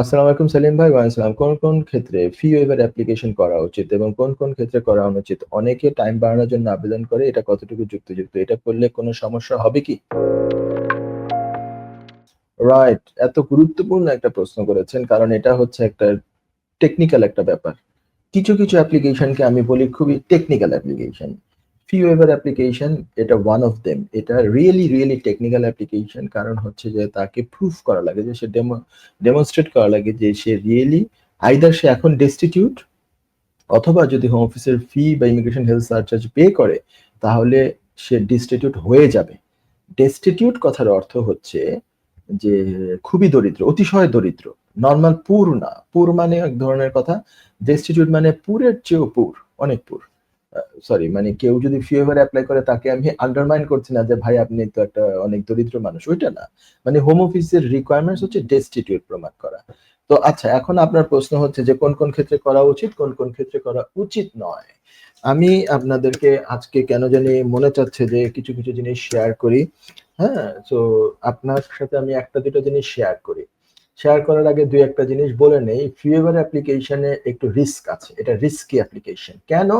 আসসালামু আলাইকুম সেলিম ভাই ওয়ালাইকুম কোন কোন ক্ষেত্রে ফি ওয়েভার অ্যাপ্লিকেশন করা উচিত এবং কোন কোন ক্ষেত্রে করা অনুচিত? অনেকে টাইম বাড়ানোর জন্য আবেদন করে, এটা কতটুকু যুক্তিযুক্ত? এটা করলে কোনো সমস্যা হবে কি? রাইট এত গুরুত্বপূর্ণ একটা প্রশ্ন করেছেন, কারণ এটা হচ্ছে একটা টেকনিক্যাল একটা ব্যাপার। কিছু কিছু অ্যাপ্লিকেশনকে আমি বলি খুবই technical application fee waiver application এটা ওয়ান অফ দেম এটা রিয়েলি রিয়েলি টেকনিক্যাল অ্যাপ্লিকেশন কারণ হচ্ছে যে তাকে প্রুফ করা লাগে, যে সে ডেমো ডেমনস্ট্রেট করা লাগে যে সে রিয়েলি আইদার সে এখন ডেস্টিটিউট অথবা যদি হোম অফিসের ফি বা ইমিগ্রেশন হেলথ সার্চার্জ পে করে, তাহলে সে ডিস্টিটিউট হয়ে যাবে। ডেস্টিটিউট কথার অর্থ হচ্ছে যে খুবই দরিদ্র, অতিশয় দরিদ্র নর্মাল পুর না। পুর মানে এক ধরনের কথা ডেস্টিটিউট মানে পুরের চেয়েও পুর অনেক পুর সরি মানে কেউ যদি ফিওভার অ্যাপ্লাই করে, তাকে আমি আন্ডারমাইন করছি না যে, ভাই, আপনি তো একটা অনেক দরিদ্র মানুষ। ওইটা না। মানে হোম অফিসের রিকোয়ারমেন্টস হচ্ছে ডেস্টিটিউট প্রমাণ করা। তো আচ্ছা এখন আপনার প্রশ্ন হচ্ছে যে, কোন কোন ক্ষেত্রে করা উচিত, কোন কোন ক্ষেত্রে করা উচিত নয়? আমি আপনাদেরকে আজকে কেন জানি মনে চাচ্ছে যে, কিছু কিছু জিনিস শেয়ার করি। হ্যাঁ তো আপনার সাথে আমি একটা, দুটো জিনিস শেয়ার করি। শেয়ার করার আগে দুই একটা জিনিস বলে নেই। ফিওভার অ্যাপ্লিকেশনে একটু রিস্ক আছে। এটা রিস্কি অ্যাপ্লিকেশন কেন?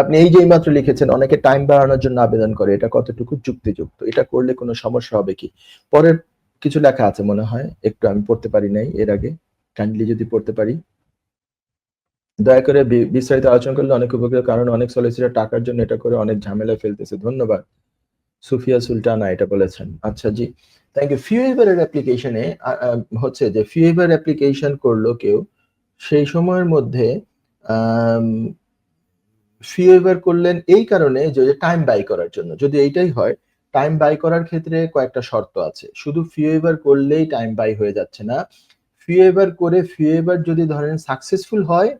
আপনি এই যে মাত্র লিখেছেন, অনেকে টাইম বাড়ানোর জন্য আবেদন করে, এটা কতটুকু যুক্তিযুক্ত? এটা করলে কোনো সমস্যা হবে কি? পরের কিছু লেখা আছে মনে হয়, একটু আমি পড়তে পারি নাই এর আগে কাইন্ডলি যদি পড়তে পারি। দয়া করে বিস্তারিত আলোচনা করলে অনেক উপকৃত, কারণ অনেক সলিসিটার টাকার জন্য এটা করে অনেক ঝামেলা ফেলতেছে। ধন্যবাদ। সুফিয়া সুলতানা এটা বলেছেন। আচ্ছা জি থ্যাংক ইউ ফিউএভারের অ্যাপ্লিকেশনে হচ্ছে যে ফিউএভার অ্যাপ্লিকেশন করল কেউ, সেই সময়ের মধ্যে ফিওভার করলেন এই কারণে যে টাইম বাই করার জন্য। যদি এইটাই হয় টাইম বাই করার ক্ষেত্রে কয়েকটা শর্ত আছে। শুধু ফিওভার করলেই টাইম বাই হয়ে যাচ্ছে না। ফিওভার করে ফিওভার যদি ধরেন সাকসেসফুল হয়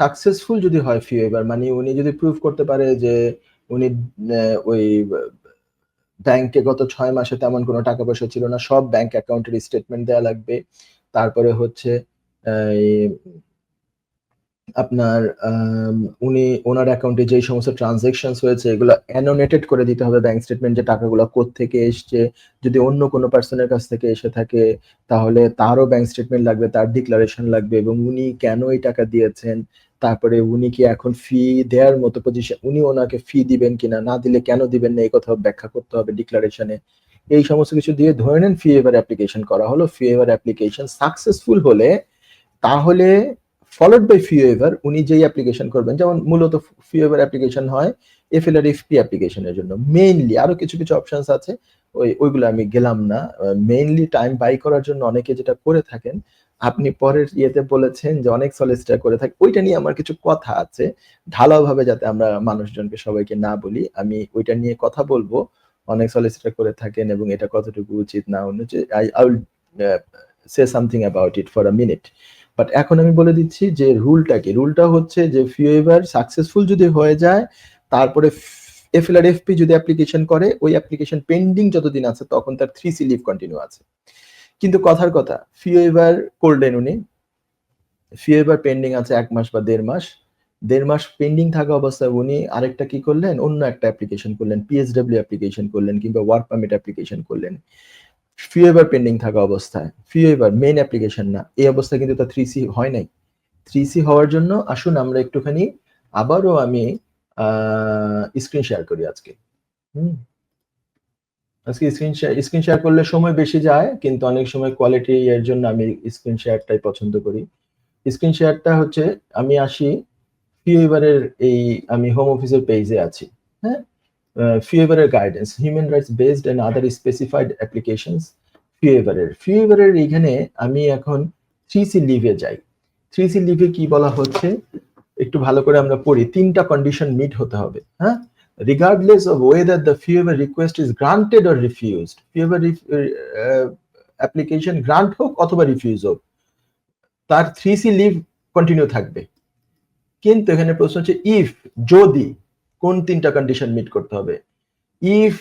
সাকসেসফুল যদি হয় ফিওভার মানে উনি যদি প্রুভ করতে পারে যে উনি ওই ব্যাংকে গত ছয় মাসে তেমন কোনো টাকা পয়সা ছিল না, সব ব্যাংক অ্যাকাউন্টের স্টেটমেন্ট দেওয়া লাগবে। তারপরে হচ্ছে আপনার উনি ওনার অ্যাকাউন্টে যেই সমস্ত ট্রানজেকশন হয়েছে, এগুলো অ্যানোনেটেড করে দিতে হবে ব্যাংক স্টেটমেন্ট যে টাকাগুলো থেকে এসছে। যদি অন্য কোনো পার্সনের কাছ থেকে এসে থাকে, তাহলে তারও ব্যাংক স্টেটমেন্ট লাগবে, তার ডিক্লারেশন লাগবে এবং উনি কেন এই টাকা দিয়েছেন? তারপরে উনি কি এখন ফি দেওয়ার মতো পজিশন উনি ওনাকে ফি দিবেন কিনা, না দিলে কেন দিবেন না, এই কথা ব্যাখ্যা করতে হবে ডিক্লারেশনে এই সমস্ত কিছু দিয়ে ধরে নেন ফি এভার অ্যাপ্লিকেশন করা হলো। ফি এভার অ্যাপ্লিকেশন সাকসেসফুল হলে তাহলে ফলোড বাই ফিওভার উনি যেই অ্যাপ্লিকেশন করবেন, যেমন মূলত ফিওভার অ্যাপ্লিকেশন হয় এফএলআর এফপি অ্যাপ্লিকেশনের জন্য। মেইনলি আরও কিছু কিছু অপশনস আছে, ওই, ওইগুলো আমি গেলাম না। মেইনলি টাইম বাই করার জন্য অনেকে যেটা করে থাকেন, আপনি পরের ইয়েতে বলেছেন যে অনেক সলিসিটার করে থাকে, ওইটা নিয়ে আমার কিছু কথা আছে। ঢালাওভাবে যাতে আমরা মানুষজনকে সবাইকে না বলি, আমি ওইটা নিয়ে কথা বলব। অনেক সলিসিটার করে থাকেন এবং এটা কতটুকু উচিত না অনুচিত I I will say something about it for a minute but এখন আমি বলে দিচ্ছি যে রুলটা কি? রুলটা হচ্ছে যে ফিওভার সাকসেসফুল যদি হয়ে যায়, তারপরে এফএলআর এফপি যদি অ্যাপ্লিকেশন করে, ওই অ্যাপ্লিকেশন পেন্ডিং যতদিন আছে, তখন তার থ্রি সি লিভ কন্টিনিউ আছে। কিন্তু কথার কথা ফিওভার করলেন উনি। ফিওভার পেন্ডিং আছে এক মাস বা দেড় মাস। দেড় মাস পেন্ডিং থাকা অবস্থায় উনি আরেকটা কি করলেন? অন্য একটা অ্যাপ্লিকেশন করলেন পিএসডব্লিউ অ্যাপ্লিকেশন করলেন কিংবা ওয়ার্ক পারমিট অ্যাপ্লিকেশন করলেন। ফিওভার পেন্ডিং থাকা অবস্থায়। ফিওভার মেইন অ্যাপ্লিকেশন না। এই অবস্থায় কিন্তু তা থ্রি সি হয় নাই। থ্রি সি হওয়ার জন্য আসুন আমরা একটুখানি আবারও আমি স্ক্রিন শেয়ার করি আজকে। হুম। আজকে স্ক্রিন শেয়ার স্ক্রিন শেয়ার করলে সময় বেশি যায়, কিন্তু অনেক সময় কোয়ালিটি এর জন্য আমি স্ক্রিন শেয়ারটাই পছন্দ করি। স্ক্রিন শেয়ারটা হচ্ছে, আমি আসি ফিওভারের এই আমি হোম অফিসের পেজে আছি। হ্যাঁ? ফিওভারের guidance human rights based and other specified applications ফিওভারের ফিওভারের এইখানে আমি এখন থ্রি সি লিভে যাই। থ্রি সি লিভে কি বলা হচ্ছে? একটু ভালো করে আমরা পড়ি। তিনটা কন্ডিশন মিট হতে হবে হ্যাঁ? Regardless of whether the favor request is granted or refused favor application grant হোক অথবা রিফিউজ হোক, তার থ্রি সি লিভ কন্টিনিউ থাকবে। কিন্তু এখানে প্রশ্ন হচ্ছে ইফ যদি কোন তিনটা কন্ডিশন মিট করতে হবে? If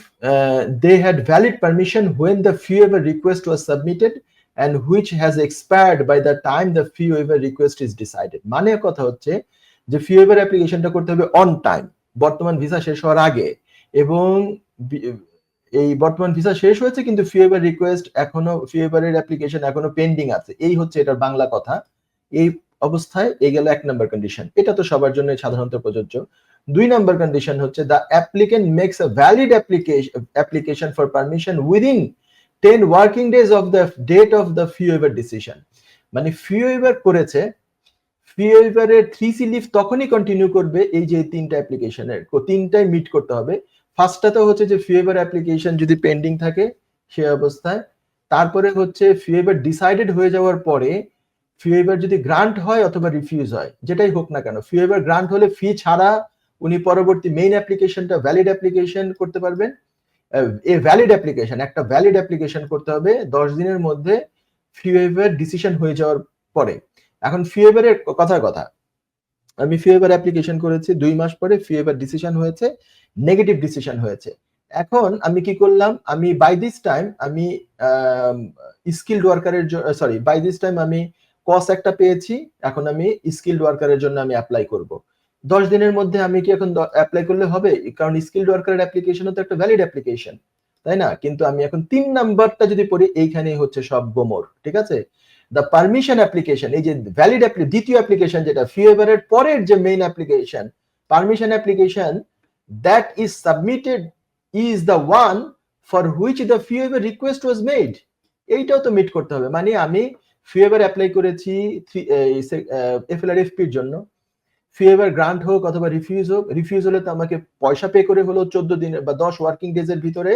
they had valid permission when the fee waiver request was submitted and which has expired by the time the fee waiver request is decided মানে কথা হচ্ছে যে ফি ওয়েভার অ্যাপ্লিকেশনটা করতে হবে অন টাইম বর্তমান ভিসা শেষ হওয়ার আগে। এবং এই বর্তমান ভিসা শেষ হয়েছে কিন্তু ফিওয়েভার রিকোয়েস্ট এখনও ফিওয়েভারের অ্যাপ্লিকেশন এখনও পেন্ডিং আছে। এই হচ্ছে এটার বাংলা কথা। এই অবস্থায় এ গেল এক নম্বর কন্ডিশন এটা তো সবার জন্য সাধারণত প্রযোজ্য। দুই নম্বর কন্ডিশন হচ্ছে the applicant makes a valid application application for permission within ten working days of the date of the fee waiver decision মানে ফিওয়েভার করেছে ফিওয়েভারের থ্রি সি লিভ তখনই কন্টিনিউ করবে এই যে তিনটা অ্যাপ্লিকেশনের তিনটাই মিট করতে হবে। ফার্স্টটা হচ্ছে যে ফিওয়েভার অ্যাপ্লিকেশন যদি পেন্ডিং থাকে সে অবস্থায়। তারপরে হচ্ছে ফিওয়েভার ডিসাইডেড হয়ে যাওয়ার পরে ফিওয়েভার যদি গ্রান্ট হয় অথবা রিফিউজ হয়, যেটাই হোক না কেন ফিওয়েভার গ্রান্ট হলে ফি ছাড়া উনি পরবর্তী মেইন অ্যাপ্লিকেশনটা ভ্যালিড অ্যাপ্লিকেশন করতে পারবেন। এ ভ্যালিড অ্যাপ্লিকেশন একটা ভ্যালিড অ্যাপ্লিকেশন করতে হবে দশ দিনের মধ্যে ফিওয়েভার ডিসিশন হয়ে যাওয়ার পরে। এখন ফিওয়েভারের কথার কথা। আমি ফিওয়েভার অ্যাপ্লিকেশন করেছি, দুই মাস পরে ফিওয়েভার ডিসিশন হয়েছে নেগেটিভ ডিসিশন হয়েছে। এখন আমি কি করলাম, আমি বাই দিস টাইম আমি স্কিল্ড ওয়ার্কারের সরি বাই দিস টাইম আমি কস একটা পেয়েছি, এখন আমি স্কিল্ড ওয়ার্কারের জন্য আমি অ্যাপ্লাই করব। দশ দিনের মধ্যে আমি কি এখন অ্যাপ্লাই করলে হবে? কারণ স্কিল্ড ওয়ার্কারের অ্যাপ্লিকেশনও তো একটা ভ্যালিড অ্যাপ্লিকেশন তাই না? কিন্তু আমি এখন তিন নাম্বারটা যদি পড়ি, এইখানেই হচ্ছে সব গোমর, ঠিক আছে? দ্য পারমিশন অ্যাপ্লিকেশন এই যে ভ্যালিড দ্বিতীয় অ্যাপ্লিকেশন যেটা ফিওভারের পরের যে main application permission application that is submitted is the one for which the fee waiver request was made এইটাও তো মিট করতে হবে। মানে আমি ফিওভার অ্যাপ্লাই করেছি এফএলআরএফপির জন্য। ফিওভার গ্রান্ট হোক অথবা রিফিউজ হোক রিফিউজ হলে তো আমাকে পয়সা পে করে হলো চোদ্দ দিনের বা দশ ওয়ার্কিং ডেজ এর ভিতরে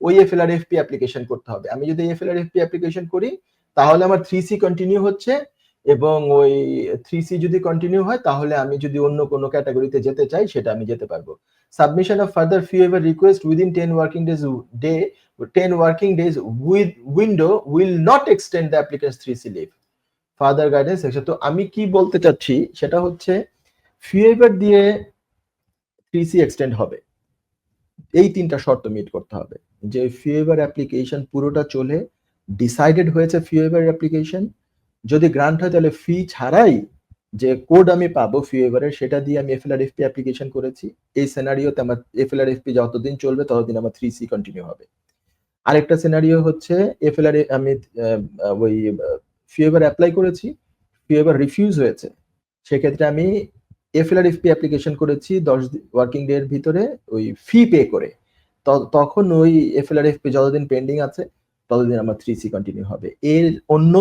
ওই এফএলআরএফপি অ্যাপ্লিকেশন করতে হবে। আমি যদি এফএলআরএফপি অ্যাপ্লিকেশন করি, তাহলে আমার থ্রি সি কন্টিনিউ হচ্ছে এবং ওই থ্রি সি যদি কন্টিনিউ হয়, তাহলে আমি যদি অন্য কোনো ক্যাটাগরিতে যেতে চাই, সেটা আমি যেতে পারব। Submission of further fee waiver request within ten working days day ten working days with window will not extend the applicant's three C leave further guidance তো আমি কি বলতে চাচ্ছি, সেটা হচ্ছে ফি এভার দিয়ে থ্রি সি এক্সটেন্ড হবে। এই তিনটা শর্ত মিট করতে হবে। যে ফিএভার অ্যাপ্লিকেশন পুরোটা চলে ডিসাইডেড হয়েছে ফি অ্যাপ্লিকেশন যদি গ্রান্ট হয়, তাহলে ফি ছাড়াই যে কোড আমি পাবো ফি সেটা দিয়ে আমি এফএলআরএফপি অ্যাপ্লিকেশন করেছি। এই সিনারিওতে আমার এফএলআরএফপি যতদিন চলবে, ততদিন আমার থ্রি সি কন্টিনিউ হবে। আরেকটা সিনারিও হচ্ছে এফএলআর আমি ওই ফি অ্যাপ্লাই করেছি। ফি রিফিউজ হয়েছে। সেক্ষেত্রে আমি এফএলআরএফপি অ্যাপ্লিকেশন করেছি দশ ওয়ার্কিং ডে এর ভিতরে ওই ফি পে করে। তখন ওই এফএলআরএফপি যতদিন পেন্ডিং আছে, ততদিন আমার থ্রি সি কন্টিনিউ হবে। এর অন্য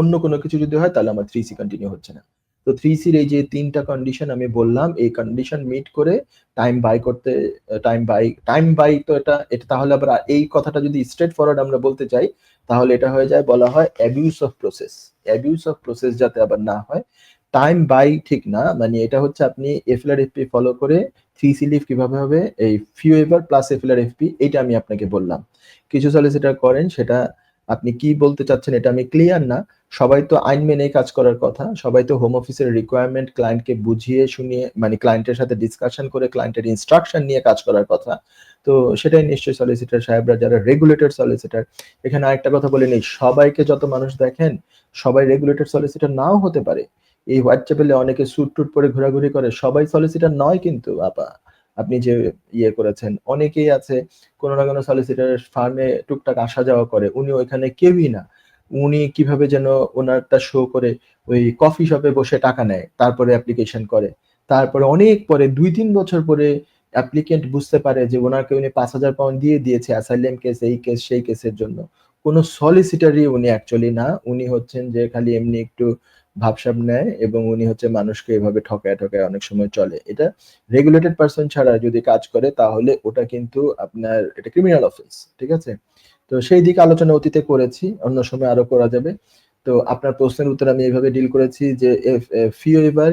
অন্য কোনো কিছু যদি হয়, তাহলে আমার থ্রি সি কন্টিনিউ হচ্ছে না। তো থ্রি সির এই যে তিনটা কন্ডিশন আমি বললাম, এই কন্ডিশন মিট করে টাইম বাই করতে টাইম বাই টাইম বাই তো এটা এটা তাহলে আবার এই কথাটা যদি স্ট্রেট ফরওয়ার্ড আমরা বলতে চাই, তাহলে এটা হয়ে যায়, বলা হয় abuse of process abuse of process যাতে আবার না হয় টাইম বাই ঠিক না মানে এটা হচ্ছে আপনি এফএলআর এফপি ফলো করে থ্রি সি লিভ কীভাবে হবে, এই ফিউএভার প্লাস এফএলআর এফপি এটা আমি আপনাকে বললাম। কিছু সলিসিটার করেন, সেটা আপনি কি বলতে চাচ্ছেন এটা আমি ক্লিয়ার না। সবাই তো আইন মেনে কাজ করার কথা, সবাই তো হোম অফিসের রিকোয়ারমেন্ট ক্লায়েন্টকে বুঝিয়ে শুনিয়ে মানে ক্লায়েন্টের সাথে ডিসকাশন করে ক্লায়েন্টের ইনস্ট্রাকশন নিয়ে কাজ করার কথা। তো সেটাই নিশ্চয়ই সলিসিটার সাহেবরা, যারা রেগুলেটেড সলিসিটার এখানে আরেকটা কথা বলে নেই, সবাইকে যত মানুষ দেখেন, সবাই রেগুলেটেড সলিসিটার নাও হতে পারে। এই হোয়াটসঅ্যাপে অনেকে স্যুট টুট পরে ঘোরাঘুরি করে। সবাই সলিসিটার নয় কিন্তু, আপা, আপনি যে ইয়ে করেছেন, অনেকেই আছে, কোনো না কোনো সলিসিটার ফার্মে টুকটাক আসা যাওয়া করে, উনি ওইখানে কেউই না। উনি কীভাবে যেন ওনারটা শো করে, ওই কফি শপে বসে টাকা নেয়, তারপরে অ্যাপ্লিকেশন করে। তারপরে অনেক পরে, দুই তিন বছর পরে অ্যাপ্লিকেন্ট বুঝতে পারে যে ওনাকে উনি পাঁচ হাজার পাউন্ড দিয়ে দিয়েছে অ্যাসাইলেম কেস এই কেস সেই কেসের জন্য। কোনো সলিসিটারই উনি অ্যাকচুয়ালি না, উনি হচ্ছেন যে খালি এমনি একটু ভাবসাব নেয় এবং উনি হচ্ছে মানুষকে এভাবে ঠকায় ঠকায় অনেক সময় চলে। এটা রেগুলেটেড পারসন ছাড়া যদি কাজ করে, তাহলে ওটা কিন্তু আপনার এটা ক্রিমিনাল অফেন্স ঠিক আছে? তো সেই দিকে আলোচনা অতীতে করেছি, অন্য সময় আরও করা যাবে। তো আপনার প্রশ্নের উত্তর আমি এইভাবে ডিল করেছি যে ফিও এবার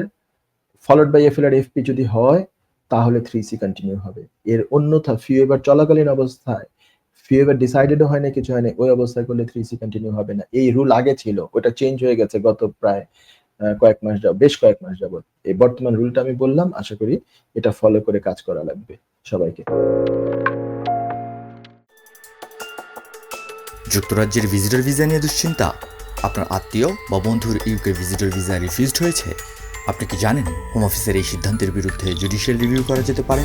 ফলোড বাই এফ এফপি যদি হয়, তাহলে থ্রি সি কন্টিনিউ হবে। এর অন্যথা ফিও এবার চলাকালীন অবস্থায় হয় না কিছু হয় না ওই অবস্থায় করলে থ্রি সি কন্টিনিউ হবে না। এই রুল আগে ছিল, ওটা চেঞ্জ হয়ে গেছে গত প্রায় কয়েক মাস যাব বেশ কয়েক মাস এই বর্তমান রুলটা আমি বললাম, আশা করি এটা ফলো করে কাজ করা লাগবে সবাইকে। যুক্তরাজ্যের ভিজিটর ভিসা নিয়ে দুশ্চিন্তা? আপনার আত্মীয় বা বন্ধুর ইউকে ভিজিটর ভিসা রিফিউজড হয়েছে? আপনি কি জানেন হোম অফিসের এই সিদ্ধান্তের বিরুদ্ধে জুডিশিয়াল রিভিউ করা যেতে পারে?